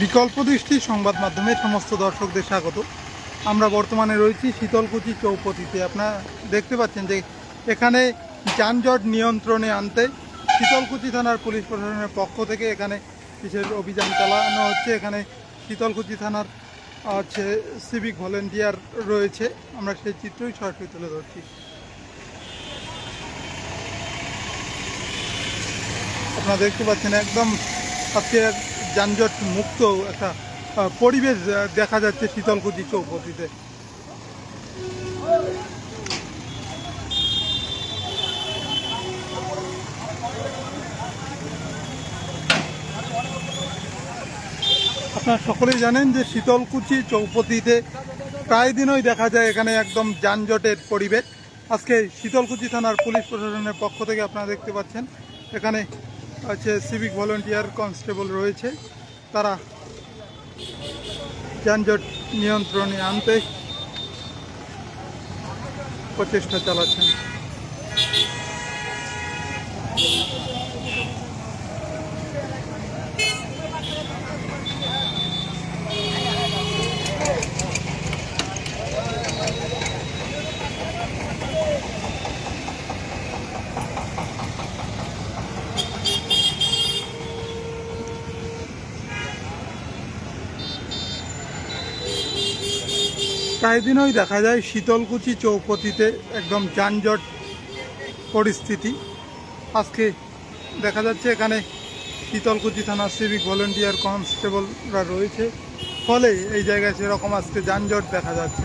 বিকল্প দৃষ্টি সংবাদ মাধ্যমে সমস্ত দর্শকদের স্বাগত। আমরা বর্তমানে রয়েছি শীতলকুচি চৌপতিতে। আপনারা দেখতে পাচ্ছেন যে এখানে যানজট নিয়ন্ত্রণে আনতে শীতলকুচি থানার পুলিশ প্রশাসনের পক্ষ থেকে এখানে বিশেষ অভিযান চালানো হচ্ছে। এখানে শীতলকুচি থানার হচ্ছে সিভিক ভলেন্টিয়ার রয়েছে। আমরা সেই চিত্রই সরাসরি তুলে ধরছি। আপনারা দেখতে পাচ্ছেন একদম আজকে যানজট মুক্ত একটা পরিবেশ দেখা যাচ্ছে শীতলকুচি চৌপতিতে। আপনারা সকলেই জানেন যে শীতলকুচি চৌপতিতে প্রায় দিনই দেখা যায় এখানে একদম যানজটের পরিবেশ। আজকে শীতলকুচি থানার পুলিশ প্রশাসনের পক্ষ থেকে আপনারা দেখতে পাচ্ছেন, এখানে আছে সিভিক ভলেন্টিয়ার কনস্টেবল রয়েছে। তারা যানজট নিয়ন্ত্রণে আনতে প্রচেষ্টা চালাচ্ছেন। প্রায় দেখা যায় শীতলকুচি চৌপতিতে একদম যানজট পরিস্থিতি আজকে দেখা যাচ্ছে এখানে শীতলকুচি থানার সিভিক ভলেন্টিয়ার কনস্টেবলরা রয়েছে। ফলে এই জায়গায় সেরকম আজকে যানজট দেখা যাচ্ছে